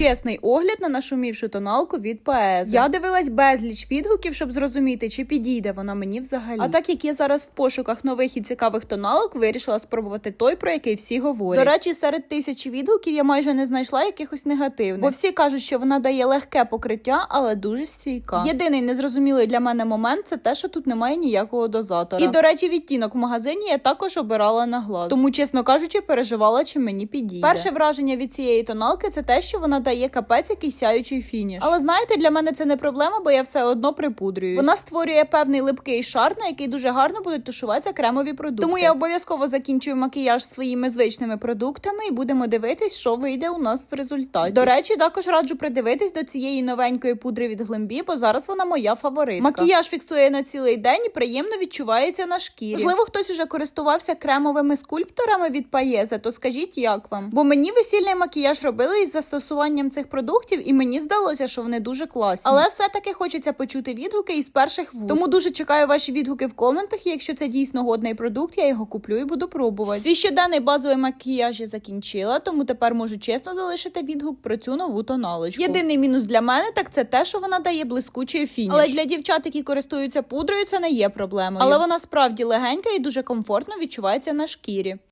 Чесний огляд на нашумівшу тоналку від Паеза. Я дивилась безліч відгуків, щоб зрозуміти, чи підійде вона мені взагалі. А так як я зараз в пошуках нових і цікавих тоналок, вирішила спробувати той, про який всі говорять. До речі, серед тисячі відгуків я майже не знайшла якихось негативних. Бо всі кажуть, що вона дає легке покриття, але дуже стійка. Єдиний незрозумілий для мене момент це те, що тут немає ніякого дозатора. І до речі, відтінок в магазині я також обирала на глаз. Тому, чесно кажучи, переживала, чи мені підійде. Перше враження від цієї тоналки це те, що вона дає капець якийсь сяючий фініш. Але знаєте, для мене це не проблема, бо я все одно припудрююсь. Вона створює певний липкий шар, на який дуже гарно будуть тушуватися кремові продукти. Тому я обов'язково закінчую макіяж своїми звичними продуктами і будемо дивитись, що вийде у нас в результаті. До речі, також раджу придивитись до цієї новенької пудри від Глембі, бо зараз вона моя фаворитка. Макіяж фіксує на цілий день і приємно відчувається на шкірі. Можливо, хтось уже користувався кремовими скульпторами від Паєзе, то скажіть, як вам? Бо мені весільний макіяж робили із застосуванням цих продуктів, і мені здалося, що вони дуже класні. Але все-таки хочеться почути відгуки із перших вуст. Тому дуже чекаю ваші відгуки в коментах. І якщо це дійсно годний продукт, я його куплю і буду пробувати. Свій щоденний базовий макіяж я закінчила, тому тепер можу чесно залишити відгук про цю нову тоналочку. Єдиний мінус для мене так це те, що вона дає блискучий фініш. Але для дівчат, які користуються пудрою, це не є проблемою. Але вона справді легенька і дуже комфортно відчувається на шкірі.